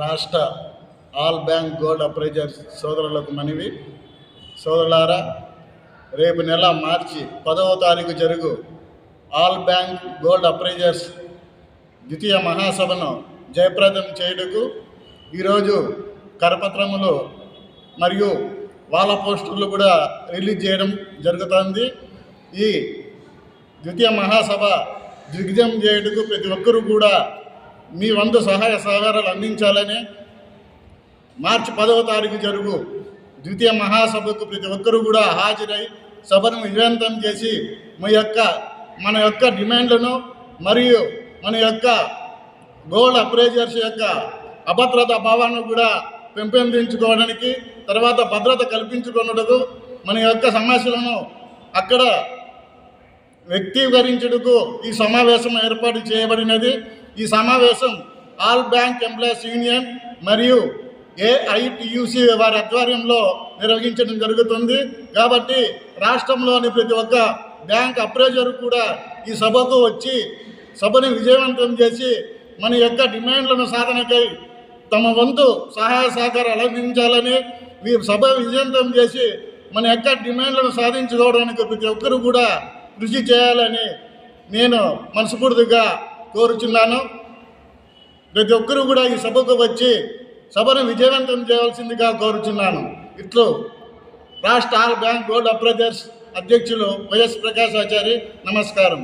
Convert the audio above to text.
రాష్ట్ర all bank gold appraiser సోదరులకు మనవి. సోదరులారా రేపు నెల మార్చి పదవ తారీఖు జరుగు ఆల్ బ్యాంక్ గోల్డ్ అప్రైజర్స్ ద్వితీయ మహాసభను జయప్రదం చేయుటకు ఈరోజు కరపత్రములు మరియు వాళ్ళ పోస్టర్లు కూడా రిలీజ్ చేయడం జరుగుతుంది. ఈ ద్వితీయ మహాసభ దిగ్విజయం చేయుటకు ప్రతి ఒక్కరూ కూడా మీ వంతు సహాయ సహకారాలు అందించాలని మార్చి పదవ తారీఖు జరుగు ద్వితీయ మహాసభకు ప్రతి ఒక్కరూ కూడా హాజరై సభను విజయవంతం చేసి మీ యొక్క మన యొక్క డిమాండ్లను మరియు మన యొక్క గోల్డ్ అప్రైజర్స్ యొక్క అభద్రత భావాన్ని కూడా పెంపొందించుకోవడానికి తర్వాత భద్రత కల్పించుకున్నటకు మన యొక్క సమస్యలను అక్కడ వ్యక్తీకరించుటకు ఈ సమావేశం ఏర్పాటు చేయబడినది. ఈ సమావేశం ఆల్ బ్యాంక్ ఎంప్లాయీస్ యూనియన్ మరియు ఏఐటియుసి వారి ఆధ్వర్యంలో నిర్వహించడం జరుగుతుంది. కాబట్టి రాష్ట్రంలోని ప్రతి ఒక్క బ్యాంక్ అప్రైజర్ కూడా ఈ సభకు వచ్చి సభని విజయవంతం చేసి మన యొక్క డిమాండ్లను సాధనకై తమ వంతు సహాయ సహకారాలు అందించాలని ఈ సభ విజయవంతం చేసి మన యొక్క డిమాండ్లను సాధించుకోవడానికి ప్రతి ఒక్కరూ కూడా కృషి చేయాలని నేను మనస్ఫూర్తిగా కోరుచున్నాను. ప్రతి ఒక్కరూ కూడా ఈ సభకు వచ్చి సభను విజయవంతం చేయవలసిందిగా కోరుచున్నాను. ఇట్లు రాష్ట్ర ఆల్ బ్యాంక్ బోర్డ్ అప్రైజర్స్ అధ్యక్షులు వైఎస్ ప్రకాశ్ ఆచారి నమస్కారం.